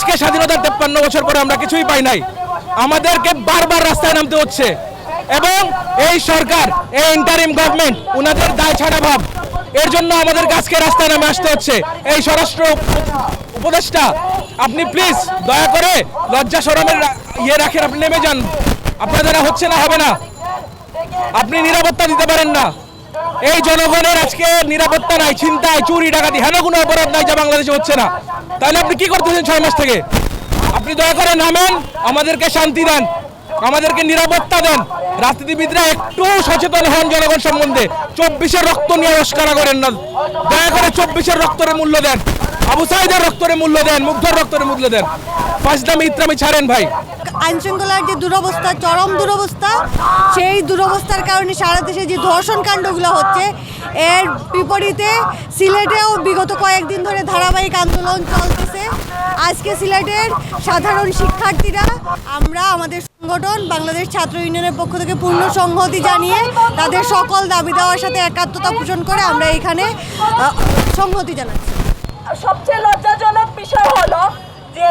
আজকে স্বাধীনতার তেপ্পান্ন বছর পরে আমরা কিছুই পাই নাই। আমাদেরকে বারবার রাস্তায় নামতে হচ্ছে। এবং এই সরকার, এই ইন্টারিম গভর্নমেন্ট উনাদের দায় ছাড়া ভাব। এর জন্য আমাদের আজকে রাস্তায় নামে আসতে হচ্ছে। এই স্বরাষ্ট্র উপ- উপদেষ্টা, আপনি প্লিজ দয়া করে লজ্জা সরমের ইয়ে রাখেন, আপনি নেমে যান। আপনার দ্বারা হচ্ছে না, হবে না। আপনি নিরাপত্তা দিতে পারেন না। এই জনগণের আজকে নিরাপত্তা নাই চিন্তায় চুরি, ডাকাতি, হেন কোনো অপরাধ নাই যা বাংলাদেশে হচ্ছে না। তাহলে আপনি কি করতেছেন ছয় মাস থেকে? আপনি দয়া করে নামেন, আমাদেরকে শান্তি দেন, আমাদেরকে নিরাপত্তা দেন। রাজনীতিবিদরা একটু সচেতন হন জনগণ সম্বন্ধে। চব্বিশের রক্ত নিয়ে উস্কারা করেন না। দয়া করে চব্বিশের রক্তরে মূল্য দেন। আবু সাইদের রক্তরে মূল্য দেন, মুগ্ধর রক্তরে মূল্য দেন। ফাজদামি ইত্রামি ছাড়েন ভাই। আইন শৃঙ্খলার যে দুরবস্থা, চরম দুরবস্থা, সেই দুরবস্থার কারণে সারা দেশে যে ধর্ষণ কাণ্ডগুলো হচ্ছে, এর বিপরীতে সিলেটেও বিগত কয়েকদিন ধরে ধারাবাহিক আন্দোলন চলতেছে। আজকে সিলেটের সাধারণ শিক্ষার্থীরা, আমরা আমাদের সংগঠন বাংলাদেশ ছাত্র ইউনিয়নের পক্ষ থেকে পূর্ণ সংহতি জানিয়ে তাদের সকল দাবি দেওয়ার সাথে একাত্মতা পোষণ করে আমরা এখানে সংহতি জানাচ্ছি। সবচেয়ে লজ্জাজনক বিষয় হলো যে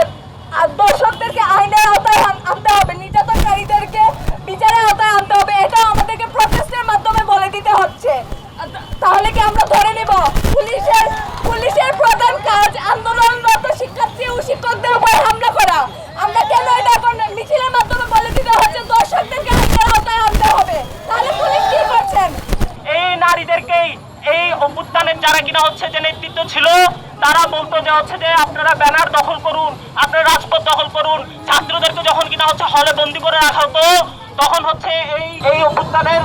যারা কিনা হচ্ছে যে নেতৃত্ব ছিল, তারা বলতো যে হচ্ছে যে আপনারা ব্যানার দখল করুন, আপনারা রাজপথ দখল করুন। ছাত্রদেরকে যখন কিনা হচ্ছে হলে বন্দি করে রাখা হতো, তখন হচ্ছে এই এই অভ্যুত্থানের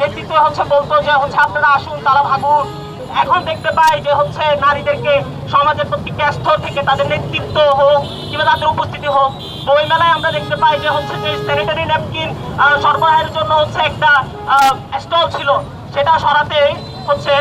নেতৃত্ব হচ্ছে বলতো যে হচ্ছে আপনারা আসুন, তারা ভাগুন। এখন দেখতে পাই যে হচ্ছে নারীদেরকে সমাজের প্রত্যেকটা স্তর থেকে তাদের নেতৃত্ব হোক কিংবা তাদের উপস্থিতি হোক বই মেলায় আমরা দেখতে পাই যে হচ্ছে যে স্যানিটারি ন্যাপকিন সরবরাহের জন্য হচ্ছে একটা স্টল ছিল। সেটা সরাতে হচ্ছে